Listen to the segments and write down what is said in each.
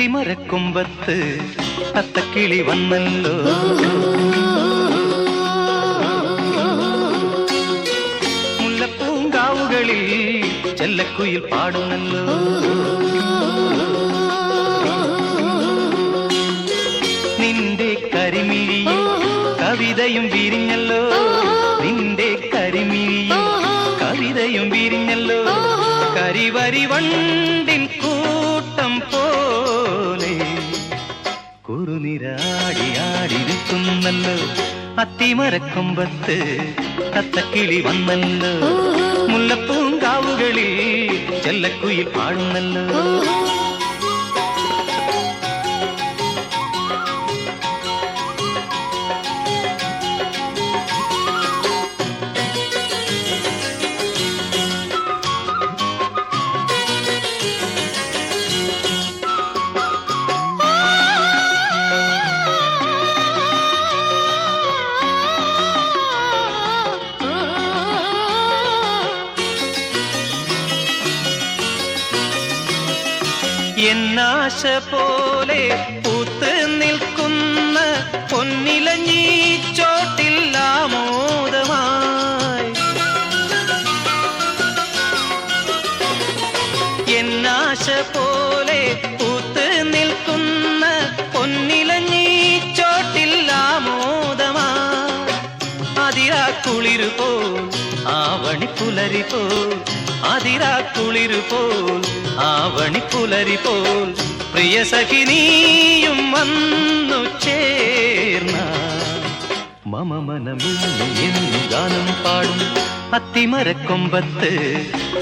അത്തിമരക്കൊമ്പത്ത് അത്തക്കിളി വന്നല്ലോ. മുല്ലപ്പൂങ്കാവുകളിൽ ചെല്ലക്കുയിൽ പാടുന്നല്ലോ. നിന്റെ കരിമിഴിയിൽ കവിതയും വിരിഞ്ഞല്ലോ. നിന്റെ കരിമിഴിയിൽ കവിതയും വിരിഞ്ഞല്ലോ. കരിവരി വണ്ടിൻ കുറുനിരാടിയാടി നിൽക്കുന്നല്ലോ അത്തിമരക്കൊമ്പത്ത് തത്തക്കിളി വന്നല്ലോ മുല്ലപ്പൂങ്കാവുകളിൽ ചെല്ലക്കുയിൽ പാടുന്നല്ലോ എന്നാശ പോലെ പൂത്ത് നിൽക്കുന്ന പൊന്നിലഞ്ഞീച്ചോട്ടില്ല മോദമായി എന്നാശ പോലെ പൂത്ത് നിൽക്കുന്ന പൊന്നിലഞ്ഞീ ചോട്ടിൽ ആമോദമായി അതിരാ കുളിരു പോൽ ആവണി പുലരി പോൽ അതിരാ കുളിരു പോൽ ആവണി പുലരി പോൽ. പ്രിയ സഖിനിയും വന്നു ചേർന്ന മമ മനമിന്നു ഗാനം പാടും. അത്തിമരക്കൊമ്പത്ത്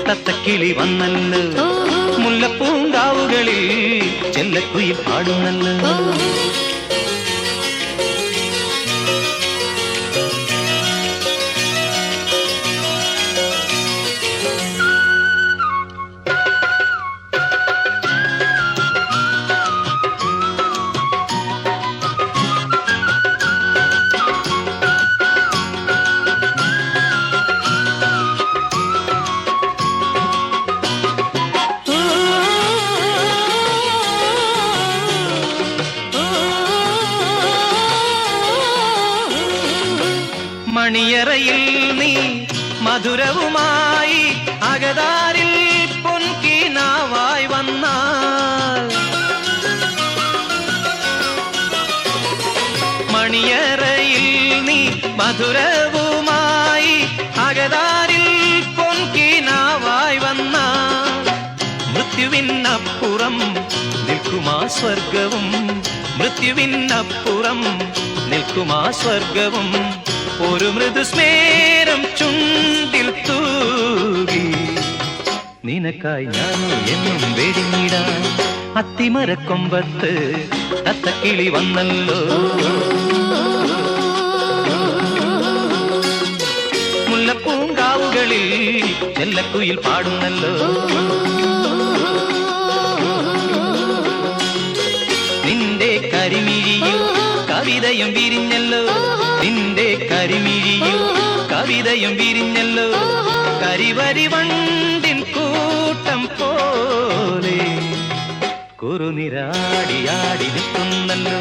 തത്തക്കിളി വന്നല്ലോ. മുല്ലപ്പൂങ്കാവുകളിൽ ചെല്ലക്കുയിൽ പാടുന്നല്ലോ. മണിയറയിൽ നീ മധുരവുമായി അകതാരിൽ പൊൻകീനാവായി വന്നാൽ. മണിയറയിൽ നീ മധുരവുമായി അകതാരിൽ പൊൻകീനാവായി വന്നാൽ. മൃത്യുവിനപ്പുറം നിൽക്കുമാ സ്വർഗവും മൃത്യുവിനപ്പുറം നിൽക്കുമാ സ്വർഗവും. ഒരു മൃദുസ്മേരം ചുണ്ടിൽ തൂവി നിനക്കായി ഞാൻ എന്നും വെടിഞ്ഞിടാൻ അത്തിമരക്കൊമ്പത്ത് തത്തക്കിളി വന്നല്ലോ. മുല്ലപ്പൂങ്കാവുകളിൽ ചെല്ലക്കുയിൽ പാടുന്നല്ലോ. നിന്റെ കരിമിഴിയും കവിതയും വിരിഞ്ഞല്ലോ. നിന്റെ കരിമിഴിയിൽ കവിതയും വിരിഞ്ഞല്ലോ. കരിവരി വണ്ടിൻ കൂട്ടം പോലെ കുറുനിരാടിയാടി നിൽക്കുന്നല്ലോ.